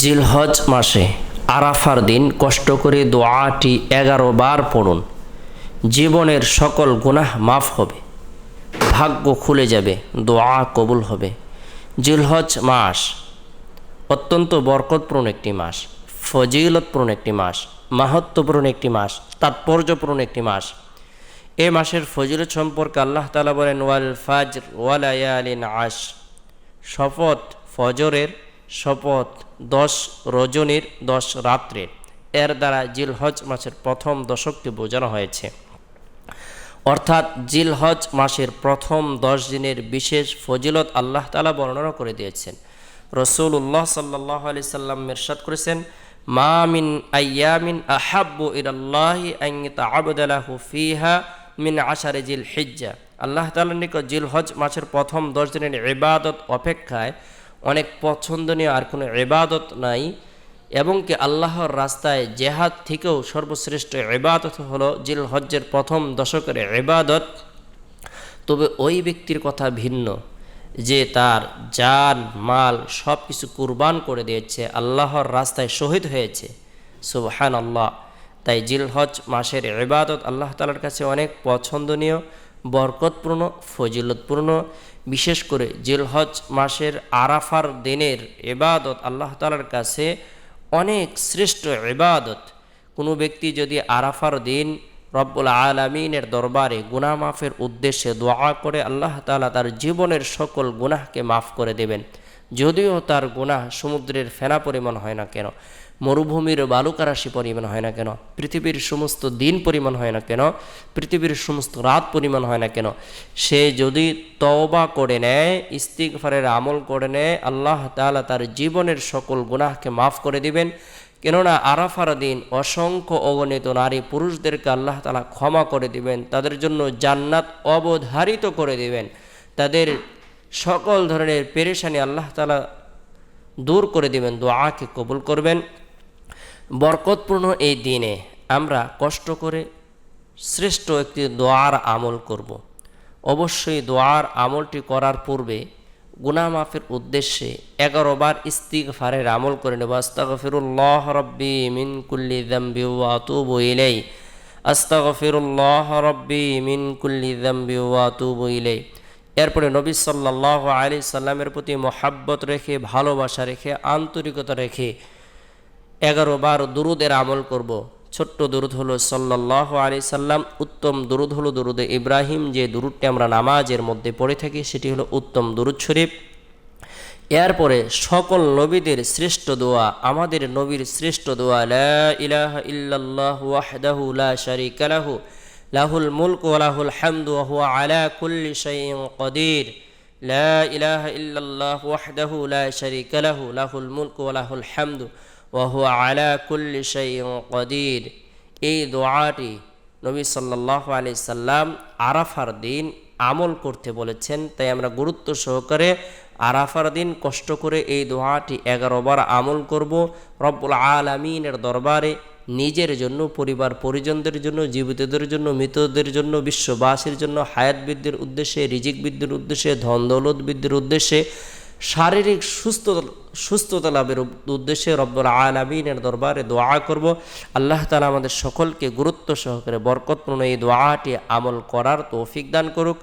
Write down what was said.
জিলহজ মাসে আরাফার দিন কষ্ট করে দোয়াটি এগারো বার পড়ুন। জীবনের সকল গুনাহ মাফ হবে। ভাগ্য খুলে যাবে, দোয়া কবুল হবে। জিলহজ মাস অত্যন্ত বরকতপূর্ণ একটি মাস, ফজিলতপূর্ণ একটি মাস মাহাত্মপূর্ণ একটি মাস, তাৎপর্যপূর্ণ একটি মাস। এ মাসের ফজিলত সম্পর্কে আল্লাহ তালা বলেন, ওয়াল ফাজর ওয়ালায়ালিন আশ শপথ ফজরের শপথ দশ রজনীর দশ রাত্রের এর দ্বারা জিলহজ মাসের প্রথম দশকটি বোঝানো হয়েছে। অর্থাৎ জিলহজ মাসের প্রথম দশ দিনের বিশেষ ফজিলত আল্লাহ তালা বর্ণনা করে দিয়েছেন। রসুল্লাহ সাল্লাহ আলি সাল্লাম মেরশাদ করেছেন, মা মিন আয়ামিন আহাব্বু ইরাল্লাহি আইয়িতা আবদালাহু ফিহা মিন আশারে জিল হিজ্জা আল্লাহ তাআলার নিকট জিল হজ মাসের প্রথম দশ দিনের ইবাদত অপেক্ষায় অনেক পছন্দনীয় আর কোনো ইবাদত নাই, এবং কি আল্লাহর রাস্তায় জেহাদ থেকেও সর্বশ্রেষ্ঠ ইবাদত হলো জিল হজ্জের প্রথম দশকের ইবাদত। তবে ওই ব্যক্তির কথা ভিন্ন, যে তার জান, মাল সব কিছু কুরবান করে দিয়েছে, আল্লাহর রাস্তায় শহীদ হয়েছে। সুবহান আল্লাহ তাই জিলহজ মাসের ইবাদত আল্লাহ তালার কাছে অনেক পছন্দনীয়। বরকতপূর্ণ, ফজিলতপূর্ণ। বিশেষ করে জিলহজ মাসের আরাফার দিনের এবাদত আল্লাহ তালার কাছে অনেক শ্রেষ্ঠ এবাদত কোনো ব্যক্তি যদি আরাফার দিন রব্বুল আলমিনের দরবারে গুনাহ মাফের উদ্দেশ্যে দোয়া করে, আল্লাহ তালা তার জীবনের সকল গুনাহকে মাফ করে দেবেন। যদিও তার গুনাহ সমুদ্রের ফেনা পরিমাণ হয় না কেন, মরুভূমির বালুকারাশি পরিমাণ হয় না কেন, পৃথিবীর সমস্ত দিন পরিমাণ হয় না কেন, পৃথিবীর সমস্ত রাত পরিমাণ হয় না কেন, সে যদি তওবা করে নেয়, ইস্তিগফারের আমল করে নেয়, আল্লাহ তালা তার জীবনের সকল গুনাহকে মাফ করে দিবেন। কেননা আরাফার দিন অসংখ্য অগণিত নারী পুরুষদেরকে আল্লাহ তালা ক্ষমা করে দিবেন, তাদের জন্য জান্নাত অবধারিত করে দিবেন। তাদের সকল ধরনের পেরেশানি আল্লাহ তালা দূর করে দিবেন, দোয়াকে কবুল করবেন। বরকতপূর্ণ এই দিনে আমরা কষ্ট করে শ্রেষ্ঠ একটি দোয়ার আমল করব। অবশ্যই দোয়ার আমলটি করার পূর্বে গুনাহ মাফের উদ্দেশ্যে এগারো বার ইস্তিগফারের আমল করে নেব। আস্তাগফিরুল্লাহ রব্বি মিন কুল্লি যামবি ওয়া আতুবু ইলাই আস্তাগফিরুল্লাহ রব্বি মিন কুল্লি যামবি ওয়া আতুবু ইলাই এরপরে নবী সাল্লাল্লাহু আলাইহি সাল্লামের প্রতি মহাব্বত রেখে, ভালোবাসা রেখে, আন্তরিকতা রেখে এগারো বার দুরুদের আমল করব। ছোট্ট দুরুদ হলো সাল্লাহ আলি সাল্লাম, উত্তম দুরুদ হলো দুরুদে ইব্রাহিম। যে দুরুদটি আমরা নামাজের মধ্যে পড়ে থাকি, সেটি হলো উত্তম দুরুদ শরীফ। এরপরে সকল নবীদের শ্রেষ্ঠ দোয়া, আমাদের নবীর শ্রেষ্ঠ দোয়া, লা ইলাহা ইল্লাল্লাহ ওয়াহদাহু লা শারীকা লাহু লাহুল মুলক ওয়া লাহুল হামদু ওয়া আলা কুল্লি শাইইন কদির। লা ইলাহা ইল্লাল্লাহ ওয়াহদাহু লা শারীকা লাহু, লাহুল মুলক ওয়া লাহুল হামদু ওয়াহু আলা কুল্লি শাইইন কদির। এই দোয়াটি নবী সাল্লাহ আলাইহি সাল্লাম আরাফার দিন আমল করতে বলেছেন, তাই আমরা গুরুত্ব সহকারে আরাফার দিন কষ্ট করে এই দোয়াটি এগারো বার আমল করব। রব্বুল আলমিনের দরবারে নিজের জন্য, পরিবার পরিজনদের জন্য, জীবিতদের জন্য, মৃতদের জন্য, বিশ্ববাসীর জন্য, হায়াত বৃদ্ধির উদ্দেশ্যে, রিজিক বৃদ্ধির উদ্দেশ্যে, ধন দৌলত বৃদ্ধির উদ্দেশ্যে, শারীরিক সুস্থ, সুস্থতা লাভের উদ্দেশ্যে রব্বুল আলমিনের দরবারে দোয়া করব। আল্লাহ তালা আমাদের সকলকে গুরুত্ব সহকারে বরকতপূর্ণ এই দোয়াটি আমল করার তৌফিক দান করুক।